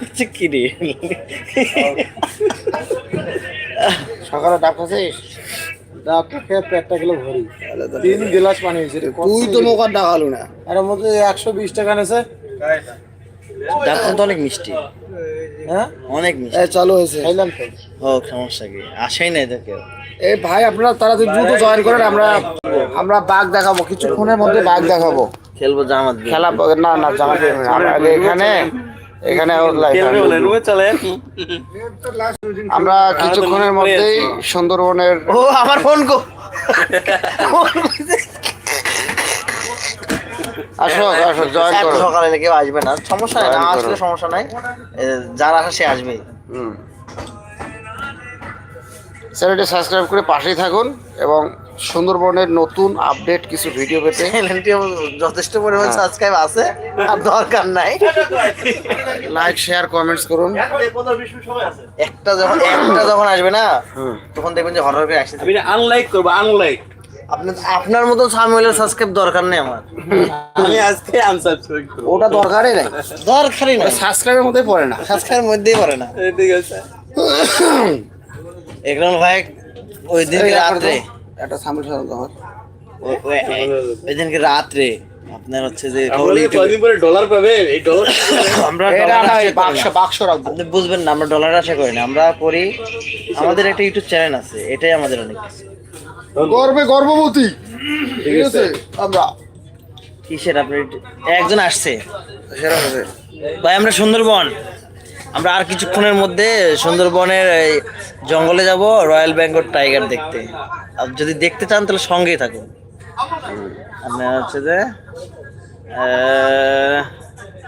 হচ্ছে কি রে সকালে ডাব খাচ্ছিস? ডাবটা খেয়ে পেটটা গেলে ভরি। তিন গ্লাস পানি হয়েছে তুই তো মোকার ডাকালু না। এর মধ্যে একশো বিশ টাকা নেছে তো অনেক মিষ্টি। হ্যাঁ? অনেক মিষ্টি। চালু হয়েছে। খাইলাম তো। ও সমস্যা কি? আসেই না এটা কেউ। এই ভাই আপনারা তাড়াতাড়ি দ্রুত জয়েন করেন আমরা আমরা বাঘ দেখাবো। কিছুক্ষণের মধ্যে বাঘ দেখাবো। খেলব জামাত খেলা না না জামা দিয়ে না। আমরা এখানে এখানে আমরা কিছুক্ষণের মধ্যেই সুন্দরবনের ও আমার ফোন কো। আসো আসো জয়েন করো। সকালে কেউ আসবে না। সমস্যা নাই না আসলে সমস্যা নাই। যার আসে সে আসবে। হুম। চ্যানেলটি সাবস্ক্রাইব করে পাশেই থাকুন এবং সুন্দরবনের নতুন আপডেট কিছু ভিডিও পেতে। চ্যানেলটি যথেষ্ট পরিমাণ হ্যাঁ। সাবস্ক্রাইব আছে আর দরকার নাই। লাইক শেয়ার কমেন্টস করুন। একটা যখন একটা যখন আসবে না হুম। তখন দেখবেন যে হঠাৎ করে আসছে আমি আনলাইক করব আনলাইক আপনার আপনার মতো সামিলের সাবস্ক্রাইব দরকার নেই আমার। আমি আজকে আনসাবস্ক্রাইব করব। ওটা দরকারই নাই। দরকারই না সাবস্ক্রাইবের মধ্যে পড়ে না। সাবস্ক্রাইবের মধ্যেই পড়ে না। ঠিক আছে। একদম ভাই ওই দিন রাত্রে একটা সামনে সাধারণত হয় ওই- ওই- ওই দিনকে রাত্রে আপনার হচ্ছে যে ডলার পাবে এই ডলার আমরা বাক্স বাক্স রাখব। আপনি বুঝবেন না আমরা ডলার আশা করি না। আমরা করি আমাদের একটা ইউটিউব চ্যানেল আছে এটাই আমাদের অনেক কিছু। গর্বে গর্ভবতী। ঠিক আছে। আমরা কিসের আপনি একজন আসছে? ভাই আমরা সুন্দরবন। আমরা আর কিছুক্ষণের মধ্যে সুন্দরবনের এই জঙ্গলে যাব রয়্যাল বেঙ্গল টাইগার দেখতে। আর যদি দেখতে চান তাহলে সঙ্গেই থাকুন। আপনার হচ্ছে যে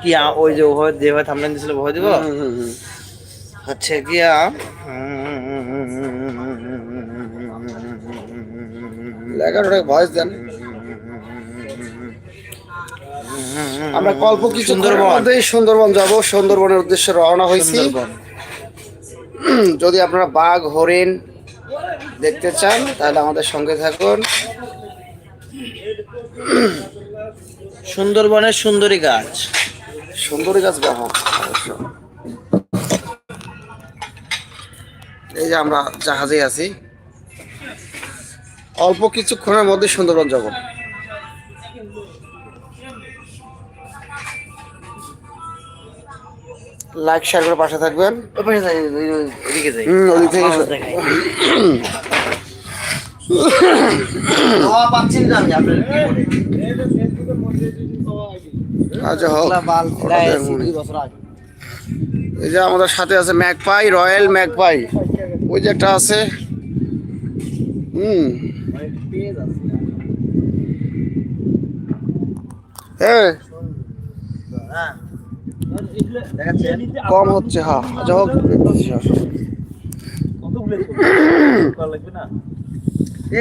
কি ওই যে ওভাবে যেভাবে থামলেন দিয়েছিল ওভাবে দিব? হচ্ছে গিয়া লেখাটা ভয়েস দেন। আমরা কল্প কিছু সুন্দরবন। যাব সুন্দরবনের উদ্দেশ্যে রওনা হয়েছি। যদি আপনারা বাঘ হরিণ দেখতে চান তাহলে আমাদের সঙ্গে থাকুন। সুন্দরবনের সুন্দরী গাছ। সুন্দরী গাছ অবশ্য এই যে আমরা জাহাজে আছি। অল্প কিছুক্ষণের মধ্যে সুন্দরবন যাব। লাইক শেয়ার করে পাশে থাকবেন। যাই, ওদিক থেকে? আচ্ছা হোক। এই যে আমাদের সাথে আছে ম্যাকপাই রয়্যাল ম্যাকপাই। ওই যে একটা আছে। হুম। হ্যাঁ? কম হচ্ছে হ্যাঁ। আচ্ছা হোক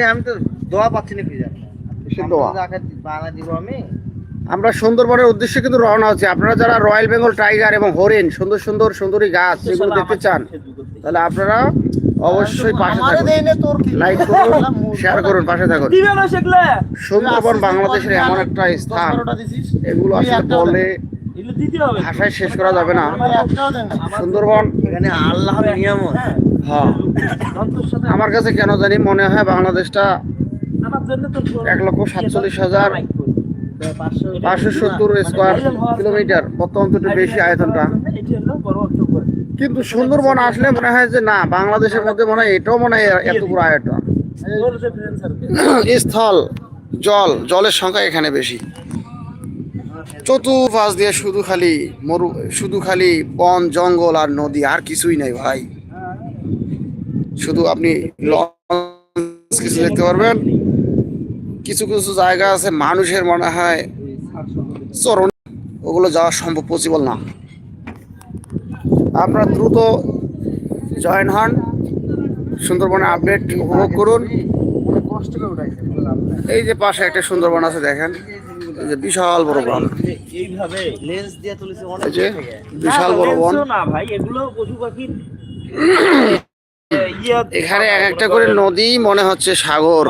আমি তো দোয়া পাচ্ছি না দোয়া? দিব আমি। আমরা সুন্দরবনের উদ্দেশ্যে কিন্তু রওনা হচ্ছে। আপনারা যারা রয়্যাল বেঙ্গল টাইগার এবং হরিণ সুন্দর সুন্দর সুন্দরী গাছ এগুলো দেখতে চান তাহলে আপনারা অবশ্যই পাশে থাকুন। লাইক করুন শেয়ার করুন পাশে থাকুন। সুন্দরবন বাংলাদেশের এমন একটা স্থান এগুলো আসলে বলে ভাষায় শেষ করা যাবে না। সুন্দরবন। এখানে আল্লাহর নিয়ামত। হ্যাঁ আমার কাছে কেন জানি মনে হয় বাংলাদেশটা এক লক্ষ সাতচল্লিশ হাজার পাঁচশো সত্তর স্কোয়ার কিলোমিটার বর্তমান তো বেশি আয়তনটা। কিন্তু সুন্দরবন আসলে মনে হয় যে না বাংলাদেশের মধ্যে মনে হয় এটাও মনে হয় এত বড় আয়তন। স্থল জল জলের সংখ্যা এখানে বেশি। চতুর্পাশ দিয়ে শুধু খালি মরু, শুধু খালি বন, জঙ্গল আর নদী, আর কিছুই নাই ভাই। শুধু আপনি কিছু দেখতে পারবেন। কিছু কিছু জায়গা আছে মানুষের মনে হয় চরণ। ওগুলো যাওয়া সম্ভব পসিবল না। আপনারা দ্রুত জয়েন হন। সুন্দরবনে আপডেট উপভোগ করুন। এই যে পাশে একটা সুন্দরবন আছে দেখেন। যে বিশাল বড় বন। এইভাবে লেন্স দিয়ে তুলেছে অনেক এই যে দূর থেকে। বিশাল বড় বন। না ভাই এগুলো পশু পাখির এখানে এক একটা করে নদী মনে হচ্ছে সাগর।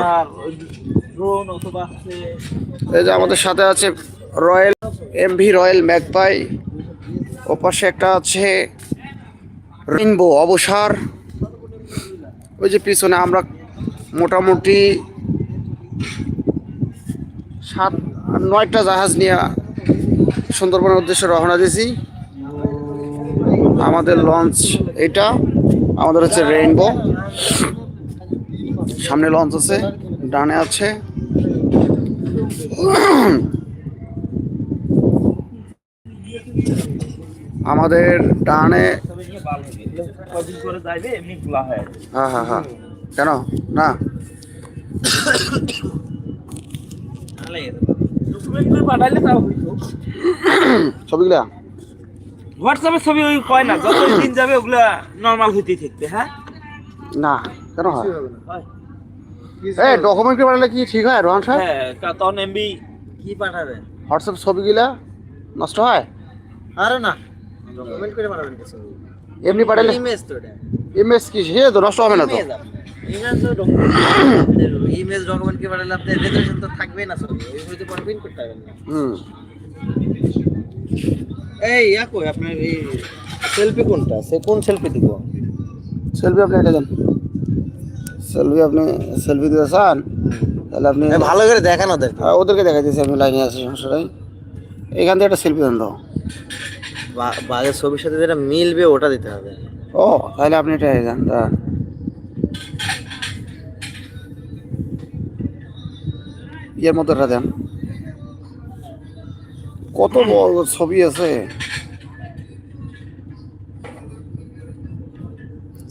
এই যে আমাদের সাথে আছে রয়্যাল এমভি রয়্যাল ম্যাকপাই ওপাশে একটা আছে রেইনবো অবসর। ওই যে পিছনে আমরা মোটামুটি সাত, নয়টা জাহাজ নিয়ে সুন্দরবনের উদ্দেশ্যে রওনা দিয়েছি। আমাদের লঞ্চ এটা, আমাদের হচ্ছে রেইনবো। সামনে লঞ্চ আছে, ডানে আছে। আমাদের ডানে হ্যাঁ হ্যাঁ হ্যাঁ। কেন? না ডকুমেন্ট করে পাঠাইলে তাও হইতো ছবিগুলা? হোয়াটসঅ্যাপে ছবি ওই কয় না যত দিন যাবে ওগুলা নর্মাল হইতেই থাকবে হ্যাঁ? না কেন হয়? হয়। এই ডকুমেন্ট পাঠালে কি ঠিক হয় রোহান সাহেব? হ্যাঁ তখন এমবি কি পাঠাবেন হোয়াটসঅ্যাপ ছবিগুলা নষ্ট হয়? আরে না। ডকুমেন্ট করে পাঠাবেন এমনি পাঠালে ইমেজ তো এটা। এমএস কি সে তো নষ্ট হবে না তো। ইমেজ ডকুমেন্ট কি পাঠালে রেজুলেশন তো থাকবেই না ছবি ওই তো পরে প্রিন্ট করতে হবে না। হুম। এই ইয়া কই আপনার এই সেলফি কোনটা? সে কোন সেলফি দিব? সেলফি আপনি এটা দেন। সেলফি আপনি সেলফি দিতে চান তাহলে আপনি ভালো করে দেখান ওদের। হ্যাঁ, ওদেরকে দেখা দিয়েছি আমি লাইনে আছি সমস্যা নাই। এখান থেকে একটা সেলফি দেন তো। বাঘের ছবির সাথে যেটা মিলবে ওটা দিতে হবে। ও তাহলে আপনি এটা দেন ইয়ের মতো এটা দেন। কত বড় ছবি আছে?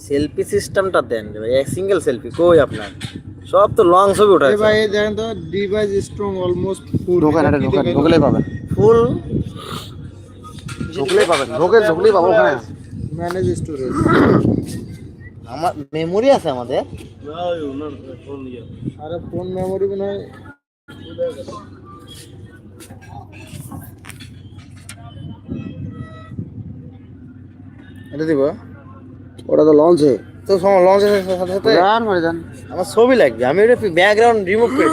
সেলফি সিস্টেমটা দেন ভাই এক সিঙ্গেল সেলফি কই আপনার? সব তো লং ছবি ওঠা ভাই এই দেখেন তো ডিভাইস স্ট্রং অলমোস্ট ফুল ঢোকেন এটা ঢোকেন ঢোকলেই পাবেন। ফুল ঢোকলেই পাবেন ঢোকেন ঢোকলেই পাবো ওখানে। ম্যানেজ স্টোরেজ আমার মেমোরি আছে আমাদের? না ওনার ফোন আরে ফোন মেমোরি মনে হয় এটা দিব। ওটা তো লঞ্চে তো সময় লঞ্চের সাথে সাথে যান মারে যান আমার ছবি লাগবে। আমি ওটা ব্যাকগ্রাউন্ড রিমুভ করে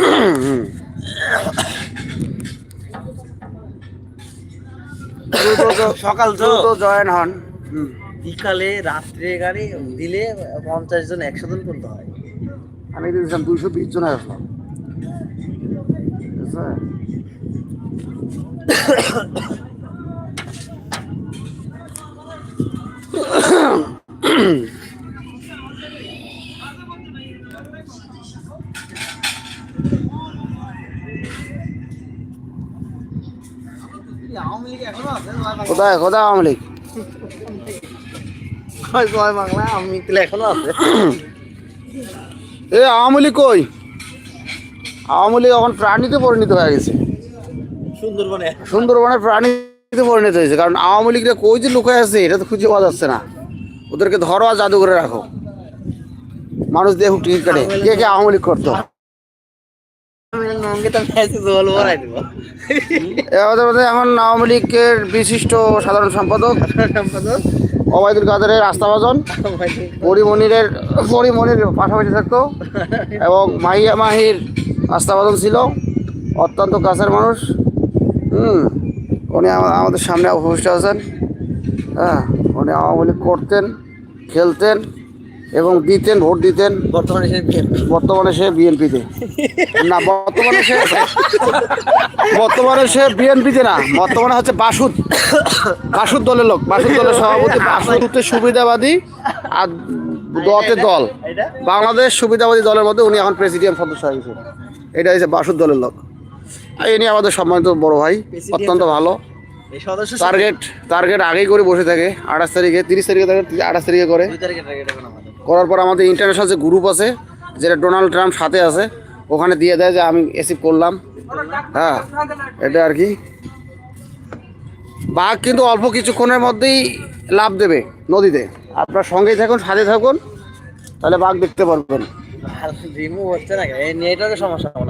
সকাল তো। জয়েন হন। হুম। বিকালে রাত্রে গাড়ি দিলে পঞ্চাশ জন একশো জন পর্যন্ত হয়। আমি দিয়েছিলাম দুইশো বিশ জন আসলাম। ঠিক আছে? কোথায় কোথায় আওয়ামী লীগ জয় বাংলা আমি তাহলে এখনও আছে এ আওয়ামী লীগ কই আওয়ামী লীগ এখন প্রাণীতে পরিণত হয়ে গেছে। সুন্দরবনে। সুন্দরবনের প্রাণীতে পরিণত হয়েছে। কারণ আওয়ামী লীগরা কই যে লুকায় আছে এটা তো খুঁজে পাওয়া যাচ্ছে না। ওদেরকে ধরো আর জাদু করে রাখো। মানুষ দেখুক টিকিট কাটে। কে কে আওয়ামী লীগ করতো? এখন আওয়ামী লীগের বিশিষ্ট সাধারণ সম্পাদক অবায়দুল কাদেরের আস্থাভাজন পরিমণিরের পরিমণির পাশাপাশি থাকতো এবং মাহিয়া মাহির আস্থাভাজন ছিল অত্যন্ত কাছের মানুষ। হুম উনি আমাদের সামনে উপস্থিত আছেন। হ্যাঁ উনি আওয়ামী লীগ করতেন খেলতেন এবং দিতেন ভোট দিতেন। বর্তমানে সে বর্তমানে সে বিএনপিতে। না বর্তমানে সে বর্তমানে সে বিএনপিতে না বর্তমানে হচ্ছে বাসুদ। বাসুদ দলের লোক বাসুদ দলের সভাপতি বাসুদ হচ্ছে সুবিধাবাদী। আর দতে দল। বাংলাদেশ সুবিধাবাদী দলের মধ্যে উনি এখন প্রেসিডিয়াম সদস্য হয়ে গেছে। এটা হচ্ছে বাসুর দলের লোক। আর ইনি আমাদের সম্মানিত বড় ভাই অত্যন্ত ভালো। টার্গেট টার্গেট আগেই করে বসে থাকে আঠাশ তারিখে তিরিশ তারিখে থাকে আঠাশ তারিখে করে। করার পর আমাদের ইন্টারন্যাশনাল যে গ্রুপ আছে যেটা ডোনাল্ড ট্রাম্প সাথে আছে ওখানে দিয়ে দেয় যে আমি এসিভ করলাম। হ্যাঁ এটা আর কি। বাঘ কিন্তু অল্প কিছুক্ষণের মধ্যেই লাভ দেবে নদীতে। আপনার সঙ্গেই থাকুন, সাথে থাকুন, তাহলে বাঘ দেখতে পারবেন রিমুভ হচ্ছে না? এই নেটওয়ার্কের সমস্যা হয়